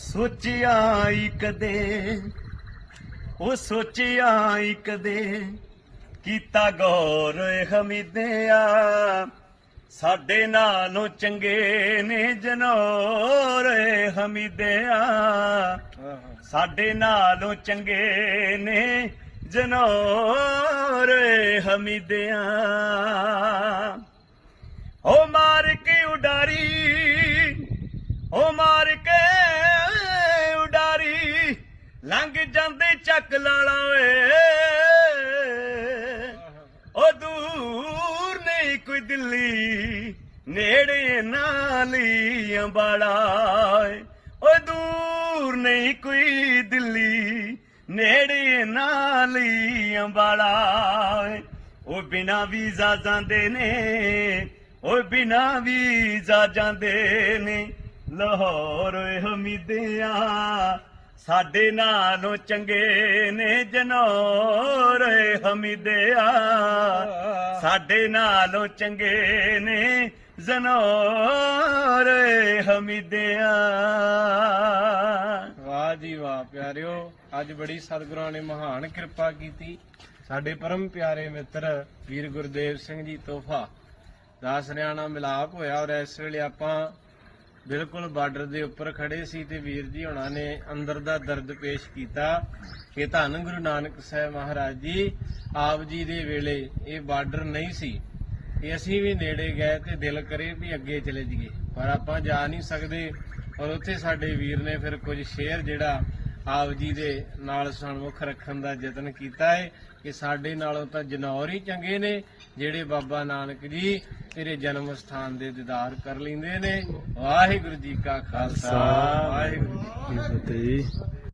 ਸੋਚਿਆ ਈ ਕਦੇ ਉਹ ਸੋਚਿਆ ਈ ਕਦੇ ਕੀਤਾ ਗੌਰ ਏ ਹਮੀਦਿਆ। ਸਾਡੇ ਨਾਲੋਂ ਚੰਗੇ ਨੇ ਜਨੋਰ ਏ ਹਮੀਦਿਆ। ਸਾਡੇ ਨਾਲੋਂ ਚੰਗੇ ਨੇ ਜਨੋਰ ਏ ਹਮੀਦਿਆ। ਓ ਮਾਰ ਕੇ ਉਡਾਰੀ ਲੰਘ ਜਾਂਦੇ ਚੱਕ ਲਾਲਾ ਓਏ। ਓ ਦੂਰ ਨਹੀਂ ਕੋਈ ਦਿੱਲੀ, ਨੇੜੇ ਨਾਲੀ ਅੰਬਾਲਾ ਓਏ। ਓ ਦੂਰ ਨਹੀਂ ਕੋਈ ਦਿੱਲੀ, ਨੇੜੇ ਨਾਲੀ ਅੰਬਾਲਾ ਉਹ ਬਿਨਾ ਵੀਜ਼ਾ ਜਾਂਦੇ ਨੇ ਓਏ ਬਿਨਾ ਵੀਜ਼ਾ ਜਾਂਦੇ ਨੇ। ਲਾਹੌਰ ਓਏ ਸਾਡੇ ਨਾਲੋਂ ਚੰਗੇ ਨੇ ਜਨੌਰ ਓਏ ਹਮੀਦਿਆ ਸਾਡੇ ਨਾਲੋਂ ਚੰਗੇ ਨੇ ਜਨੌਰ ਹਮੀਦਿਆ ਵਾਹ ਜੀ ਵਾਹ ਪਿਆਰਿਓ, ਅੱਜ ਬੜੀ ਸਤਿਗੁਰਾਂ ਨੇ ਮਹਾਨ ਕਿਰਪਾ ਕੀਤੀ। ਸਾਡੇ ਪਰਮ ਪਿਆਰੇ ਮਿੱਤਰ ਵੀਰ ਗੁਰਦੇਵ ਸਿੰਘ ਜੀ ਤੋਹਫਾ। ਦਾਸ ਨਿਆਣਾ ਮਿਲਾਪ ਹੋਇਆ ਔਰ ਇਸ ਵੇਲੇ ਆਪਾਂ ਬਿਲਕੁਲ ਬਾਰਡਰ ਦੇ ਉੱਪਰ ਖੜੇ ਸੀ ਤੇ ਵੀਰ ਜੀ ਹੁਣਾਂ ਨੇ ਅੰਦਰ ਦਾ ਦਰਦ ਪੇਸ਼ ਕੀਤਾ ਕਿ ਧੰਨ ਗੁਰੂ ਨਾਨਕ ਸਾਹਿਬ ਮਹਾਰਾਜ ਜੀ, ਆਪ ਜੀ ਦੇ ਵੇਲੇ ਇਹ ਬਾਰਡਰ ਨਹੀਂ ਸੀ। ਕਿ ਅਸੀਂ ਵੀ ਨੇੜੇ ਗਏ ਤੇ ਦਿਲ ਕਰੇ ਵੀ ਅੱਗੇ ਚਲੇ ਜਾਈਏ। ਪਰ ਆਪਾਂ ਜਾ ਨਹੀਂ ਸਕਦੇ ਔਰ ਉੱਥੇ ਸਾਡੇ ਵੀਰ ਨੇ ਫਿਰ ਕੁਝ ਸ਼ੇਰ ਜਿਹੜਾ ਆਪ ਜੀ ਦੇ ਨਾਲ ਸਨਮੁਖ ਰੱਖਣ ਦਾ ਯਤਨ ਕੀਤਾ ਹੈ ਕਿ ਸਾਡੇ ਨਾਲੋਂ ਤਾਂ ਜਨੌਰ ਹੀ ਚੰਗੇ ਨੇ ਜਿਹੜੇ ਬਾਬਾ ਨਾਨਕ ਜੀ ਤੇਰੇ ਜਨਮ ਸਥਾਨ ਦੇ ਦੀਦਾਰ ਕਰ ਲੈਂਦੇ ਨੇ। ਵਾਹਿਗੁਰੂ ਜੀ ਕਾ ਖਾਲਸਾ। ਵਾਹਿਗੁਰੂ ਜੀ ਕੀ ਫਤਿਹ।